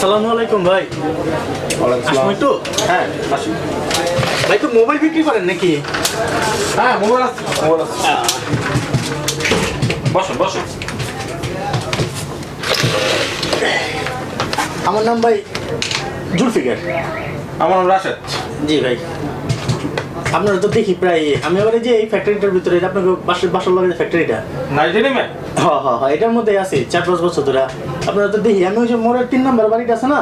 আসসালামু আলাইকুম ভাই। আসুন তো হ্যাঁ আসুন। ভাই তো মোবাইল বিক্রি করেন নাকি? হ্যাঁ মোবাইল আছে। মোবাইল আছে। বসুন বসুন। আমার নাম ভাই জুলফিকার। আমার নাম রাশেদ। জি ভাই। আপনারা তো দেখি প্রায় আমি আবার যে এই ফ্যাক্টরিটার ভিতরে এটা আপনাকে বাসার বাসার লগে ফ্যাক্টরিটা নাইজেরিয়া হ্যাঁ হ্যাঁ হ্যাঁ এটার মধ্যে আছে চার পাঁচ বছর ধরে। আপনারা তো দেখি আমি ওই যে মোড়ের তিন নম্বর বাড়িটা আছে না?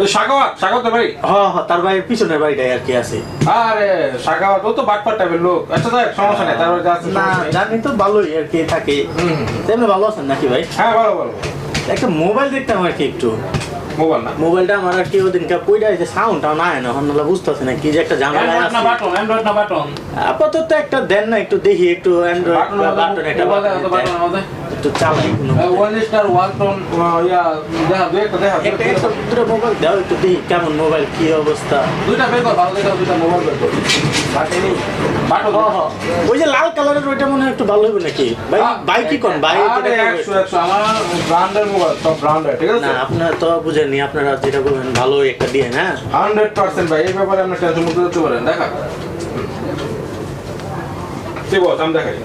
ওই সাগাওয়াত সাগাওয়াত বাড়ি? হ্যাঁ হ্যাঁ তার বাড়ির পিছনের বাড়িটাই আর কি আছে। আরে সাগাওয়াত ও তো বাটপার টাইপের লোক। আচ্ছা দেখ সমস্যা নেই তারপরে যা আছে না জানি তো ভালোই আর কি থাকে। তেমনি ভালো আছেন নাকি ভাই? হ্যাঁ ভালো ভালো। একটা মোবাইল দেখতাম আর কি একটু। মোবাইল না? মোবাইলটা আমার আর কি ওদিনকে কইরা যে সাউন্ডটা না এখন না বুঝতেছে না কি যে একটা ঝামেলা আছে না বাটন অ্যান্ড্রয়েড না বাটন আপাতত একটা দেন না একটু দেখি একটু অ্যান্ড্রয়েড বাটন একটা বাটন তো বাটন আমাদের একটু কোনো ওয়ান স্টার ওয়ালটন দেখা দুই একটা একটা একটা দুটো মোবাইল দাও একটু দেখি কেমন মোবাইল কি অবস্থা। দুইটা বের কর ভালো দেখা দুইটা মোবাইল বের কর। Button button. ওই যে লাল কালারের ওইটা মনে হয় একটু ভালো হবে নাকি? ভাই ভাই কি কোন? ভাই আরে যেটা করবে? একশো একশো আমার ব্র্যান্ডের মোবাইল সব ব্র্যান্ডের ঠিক আছে? না আপনারা তো বুঝেননি আপনারা যেটা করবেন ভালোই একটা দিয়ে হ্যাঁ? হান্ড্রেড পার্সেন্ট ভাই এই ব্যাপারে আপনি টেনশন করতে পারেন দেখা। ঠিক আছে আমি দেখাই।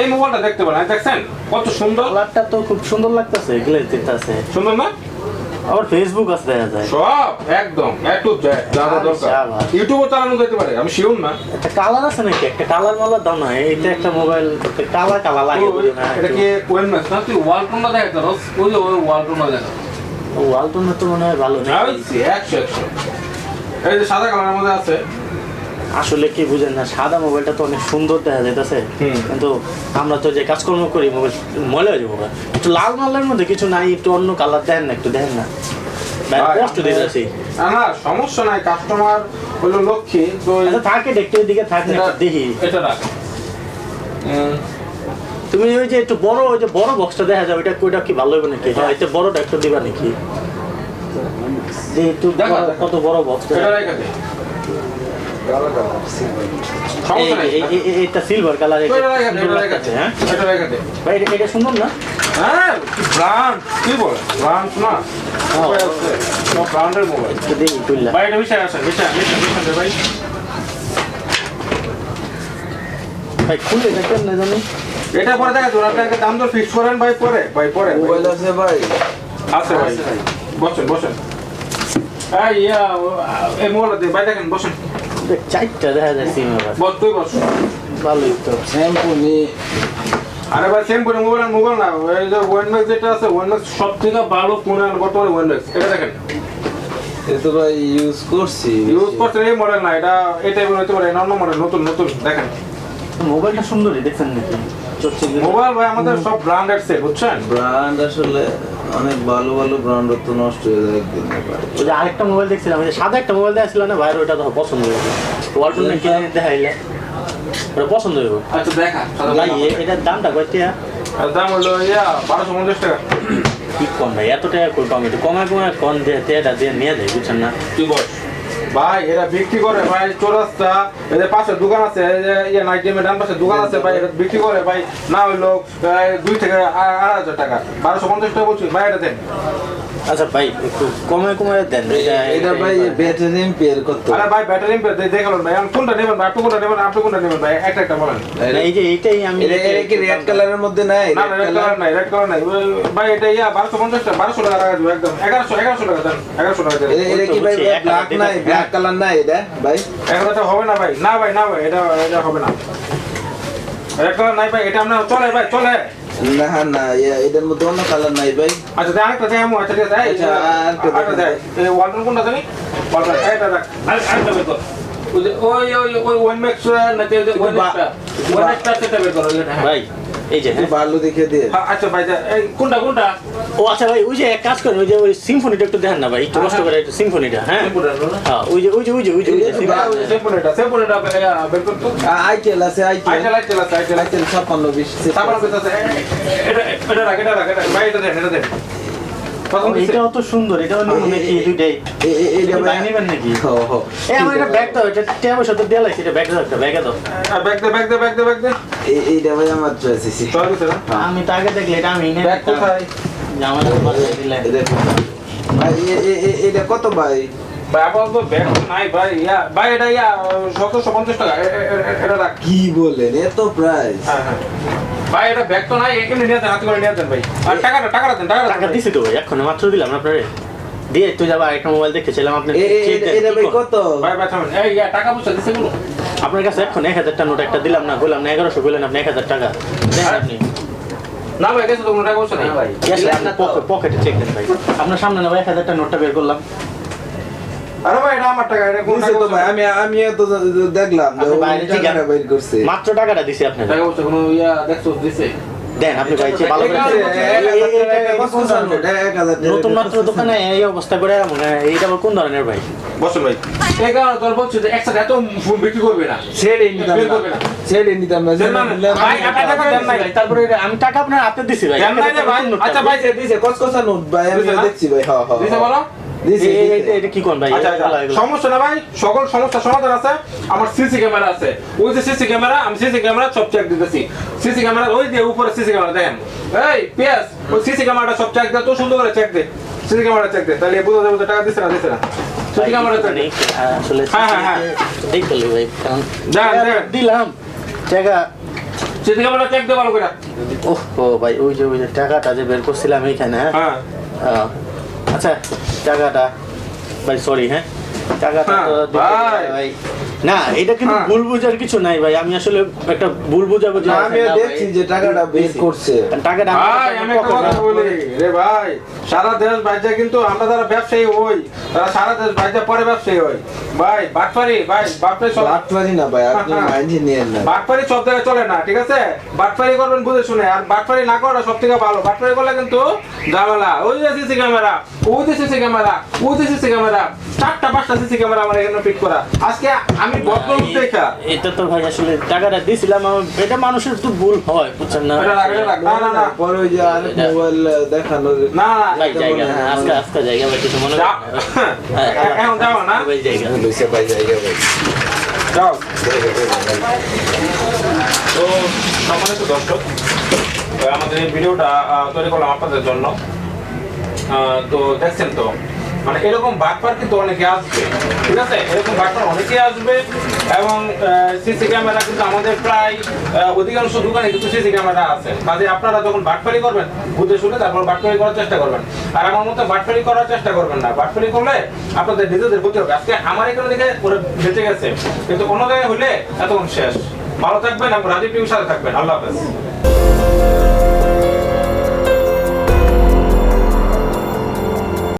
এই মোবাইলটা দেখতে পারেন দেখছেন? কত সুন্দর। কালারটা তো খুব সুন্দর লাগতেছে গ্লেজ দিতেছে সুন্দর না? আবার ফেসবুক আছে দেখা যায়। সব একদম এ যা যা দরকার। ইউটিউবও চালানো যেতে পারে আমি শিওর না। একটা কালার আছে নাকি? একটা কালার মালার দাম না এইটা একটা মোবাইল কালার কালার লাগে না এটা কি। ওয়েল ম্যাচ না? তুই ওয়ালটনটা দেখা রস ওই যে ওই ওয়ালটনটা দেখা। ওয়ালটন তো মনে হয় ভালো নেই একশো একশো। এই যে সাদা কালারের মধ্যে আছে। আসলে কি বুঝেন না সাদা মোবাইলটা তো অনেক সুন্দর দেখা যাইতেছে। কিন্তু আমরা তো যে কাজকর্ম করি মোবাইল ময়লা হয়ে যাব একটু লাল মালের মধ্যে কিছু নাই একটু অন্য কালার দেন না একটু দেন না। ভাই, ভাই, কষ্ট দিতেছি না না সমস্যা নাই কাস্টমার হলো লক্ষ্মী তো আচ্ছা থাকে একটু এদিকে থাক দেখি। এটা রাখ। তুমি ওই যে একটু বড় ওই যে বড় বক্সটা দেখা যায় ওইটা কি ভালো হবে নাকি? হ্যাঁ এটা বড়টা একটু দিবা নাকি? যে একটু দেখা, বড়- দেখা। কত বড় বক্স এটা রেখে এটা সিলভার কালার এটা হ্যাঁ সুন্দর না? হ্যাঁ ব্র্যান্ড কি বল? ব্র্যান্ড না। হ্যাঁ। মোবাইল। ব্র্যান্ডের মোবাইল ভাই এটা বিষয় আছে বিষয় বিষয় ভাই। ভাই খুলে দেখেন না জানি। এটা পরে দেখা আপনাকে দাম দর ফিক্স করেন ভাই পরে। ভাই পরে। মোবাইল আছে ভাই। আছে ভাই। বসেন বসেন। চারটা দেখা যায় সিম বস ভালোই তো। শ্যাম্পু নি আরে ভাই সেম করে মোবাইল মোবাইল না। এই যে ওয়েনম্যাক্স যেটা আছে ওয়েনম্যাক্স সব থেকে ভালো ফোন আর বর্তমানে ওয়েনম্যাক্স এটা দেখেন। এটা ভাই ইউজ করছি। ইউজ করছেন এই মডেল না এটা এই টাইপের হতে পারে নর্মাল মডেল নতুন নতুন দেখেন। মোবাইলটা সুন্দরই দেখছেন নাকি? মোবাইল ভাই আমাদের সব ব্র্যান্ডেড সেট বুঝছেন? ব্র্যান্ড আসলে অনেক ভালো ভালো ব্র্যান্ড তো নষ্ট হয়ে যায় একদিন ওই যে আরেকটা মোবাইল দেখছিলাম ওই যে সাদা একটা মোবাইল দেখছিলাম না ভাইয়ের ওটা তো পছন্দ হয়েছে ওয়ালটন কিনে দেখাইলে। ওটা পছন্দ হইব। আচ্ছা দেখা ভাই এটার দামটা কত আর দাম হলো ইয়া বারোশো পঞ্চাশ টাকা। কি কম ভাই এত টাকা কই কম একটু কমায় কমায় কম দিয়ে তেটা দিয়ে নিয়ে যায় বুঝছেন না? তুই বল ভাই, এরা বিক্রি করে, ভাই, চৌরাস্তা, এদের পাশে দোকান আছে ইয়ে নাইট গেমের ডান পাশে দোকান আছে, ভাই, এরা বিক্রি করে, ভাই, না হইল দুই থেকে আড়াই হাজার টাকা, বারোশো পঞ্চাশ টাকা বলছি, ভাই, এটা দেন। আচ্ছা ভাই একটু কমায় কমায় দেন এটা ভাই ব্যাটারি এম্পিয়ার কত আরে ভাই ব্যাটারি দেখালেন ভাই আমি কোনটা নেবেন ভাই? আপনি কোনটা নেবেন? আপনি কোনটা নেবেন ভাই? একটা একটা বলেন। এই যে এইটাই আমি এটা এটা কি রেড কালারের মধ্যে নাই? না রেড কালার নাই রেড কালার নাই। ভাই এটা ইয়া বারোশো পঞ্চাশ টাকা বারোশো টাকা টাকা দেবো একদম। এগারোশো এগারোশো টাকা দেন এগারোশো টাকা দেন। এটা কি ভাই ব্ল্যাক নাই? ব্ল্যাক কালার নাই এটা ভাই? হাজার হবে না ভাই? না ভাই না ভাই এটা এটা হবে না। রেড কালার নাই ভাই এটা আপনার চলে ভাই চলে। না না এটার মধ্যে অন্য কালার নাই ভাই আচ্ছা দেখ আরেকটা দেখ আচ্ছা এই, আচ্ছা, আরেকটা আরেকটা দেখ এই ওয়ালটন কোনটা জানি ওয়ালটন এইটা দেখ আরে বের কর ওই ওই ওই ওই ওয়ান ম্যাক্স না যে ওয়ান ম্যাক্সটা সেটা বের করো। ভাই এই যে একটু হ্যাঁ। দেখে দিয়ে হ্যাঁ, আচ্ছা ভাই কোনটা কোনটা? ও আচ্ছা ভাই ওই যে এক কাজ করেন ওই যে ওই সিম্ফনিটা একটু দেখেন না ভাই একটু কষ্ট করে একটু সিম্ফনিটা হ্যাঁ। কোনটা না। হ্যাঁ ওই যে ওই যে ওই যে ওই যে কর তো আইটেল আছে আইটেল আইটেল আইটেল আছে আইটেল আইটেল ছাপ্পান্ন বিশ আছে। এটা এটা রাখ এটা রাখ ভাই এটা দেন এটা দেন। প্রথম দিছে এটাও তো সুন্দর এটাও নিব নাকি দুইটাই এইটা ভাই নেবেন নাকি হো হো এই আমার এটা ব্যাগ দাও এটা টেবিল সাথে দেয়া লাগছে এটা ব্যাগ দাও একটা ব্যাগে দাও ব্যাগ দে ব্যাগ দে ব্যাগ দে ব্যাগ দে এইটা ভাই আমার আমি তো আগে দেখলে এটা আমি এনে ব্যাগ কোথায় জামাটা পাঠিয়ে দিলে ভাই এ- এ- এ- এটা কত ভাই ভাই আপাতত ব্যাগ নাই ভাই ইয়া ভাই এটা ইয়া সতেরোশো পঞ্চাশ টাকা এ- এ- এ- এটা কি বলেন এত প্রাইস হ্যাঁ হ্যাঁ ভাই এটা ব্যাগ তো নাই এখানে নিয়ে দেন হাতে করে নিয়ে দেন ভাই। আর টাকাটা টাকাটা দেন টাকাটা টাকা দিছি তো এখন মাত্র দিলাম আপনারে। দিয়ে তুই যাবা একটা মোবাইল দেখেছিলাম আপনি এটা ভাই কত? ভাই ভাই থামেন। এই টাকা পয়সা দিছে গুলো আপনার কাছে এখন এক হাজার টাকা নোট একটা দিলাম না বললাম না এগারোশো বললেন আপনি এক হাজার টাকা। আপনি। না ভাই গেছে তো কোনো টাকা পয়সা নেই। ভাই পকেটে চেক দেন ভাই। আপনার সামনে না ভাই এক হাজার টাকা নোটটা বের করলাম। আরে ভাই এটা আমার টাকা এটা কোনো টাকা ভাই আমি আমি তো দেখলাম যে আপনি ও বাইরে টাকাটা বাইর করছে মাত্র টাকাটা দিছি আপনার টাকা পয়সা কোনো ইয়া দেখছ দিছে দেন আপনি ভাই ভালো করে এই check কারণে দেন। এই- এই- এই- এই- কত জানো? এক হাজার টাকা। নতুন মাত্র দোকানে এই অবস্থা করে মানে এইটা আবার কোন ধরনের ভাই বসুন ভাই এই তোর বলছি যে একসাথে এত বিক্রি করবে না করবে না। ভাই, আপনার টাকা দেন নাই। তারপরে আমি টাকা আপনার হাতে দিছি ভাই দেন নাই ভাই। আচ্ছা ভাই, দিছে, কসকসা নোট ভাই, আমি দেখছি ভাই, হ্যাঁ, দিছে। বলো। এটা- কি কোন ভাই? আচ্ছা আচ্ছা। সমস্যা না ভাই সকল সমাধান আছে। আমার সিসি ক্যামেরা আছে। ওই যে সিসি ক্যামেরা আমি সিসি ক্যামেরা সব চেক দিতেছি। সিসি ক্যামেরা ওই যে উপরে সিসি ক্যামেরা দেখেন। এই পিয়াস ওই সিসি ক্যামেরাটা সব চেক দে তো সুন্দর করে চেক দে। সিসি ক্যামেরা চেক দে তাহলে বুঝা যাবে টাকা দিছে না দিছে না। সিসি ক্যামেরা চেক দে। হ্যাঁ, আসলে হ্যাঁ, হ্যাঁ, হ্যাঁ। ভাই। দিলাম টাকা সিসি ক্যামেরা চেক দে ভালো করে। ওহ ভাই ওই যে ওই যে টাকাটা যে বের করছিলাম এইখানে হ্যাঁ? হ্যাঁ। আচ্ছা টাকাটা ভাই সরি হ্যাঁ টাকাটা তো হ্যাঁ, দিতে ভাই। না এটা কিন্তু হ্যাঁ। ভুল বুঝার কিছু নাই ভাই আমি আসলে একটা ভুল আমিও না ভাই। দেখছি যে টাকাটা বের করছে। টাকাটা ভাই আমি একটা কথা বলি রে ভাই সারা দেশ বাইজা কিন্তু আমরা যারা ব্যবসায়ী হই তারা সারা দেশ বাইজা পরে ব্যবসায়ী হই ভাই বাটপারি ভাই বাটপারি সব বাটপারি না ভাই, আপনি হ্যাঁ। মাইন্ডে নিয়েন না। বাটপারি সব জায়গায় চলে না ঠিক আছে বাটপারি করবেন বুঝে শুনে আর বাটপারি না করা সব থেকে ভালো বাটপারি করলে কিন্তু ঝামেলা ওই যে সিসি ক্যামেরা ওই যে সিসি ক্যামেরা ওই যে সিসি ক্যামেরা চারটা পাঁচটা সিসি ক্যামেরা আমার এখানে ফিট করা। আজকে আমি বদল দেখা। এটা তো ভাই আসলে টাকাটা দিছিলাম আমার- এটা মানুষের তো ভুল হয় বুঝছেন না। না না না। পরে ওই যে মোবাইল দেখানোর না না জায়গা হয় হ্যাঁ, আজকে আজকে জায়গা ভাই কিছু মনে। হ্যাঁ, হ্যাঁ, এখন যাও না? ভাই জায়গা। লইছে ভাই জায়গা ভাই। যাও। তো সম্মানিত দর্শক আমাদের এই ভিডিওটা তৈরি করলাম আপনাদের জন্য। আহ, তো দেখছেন তো মানে এরকম বাটপার কিন্তু অনেকে আসবে। ঠিক আছে? এরকম বাটপার অনেকে আসবে এবং সিসি ক্যামেরা কিন্তু আমাদের প্রায় অধিকাংশ দোকানে কিন্তু সিসি ক্যামেরা আছে। কাজে আপনারা যখন বাটপারি করবেন, বুঝে শুনে তারপর বাটপারি করার চেষ্টা করবেন। আর আমার মতো বাটপারি করার চেষ্টা করবেন না। বাটপারি করলে আপনাদের নিজেদের ক্ষতি হবে। আজকে আমার এখানে দিকে ওরা বেঁচে গেছে। কিন্তু অন্য জায়গায় হলে এতক্ষণ শেষ। ভালো থাকবেন এবং রাজীব টিভির সাথে থাকবেন। আল্লাহ হাফেজ।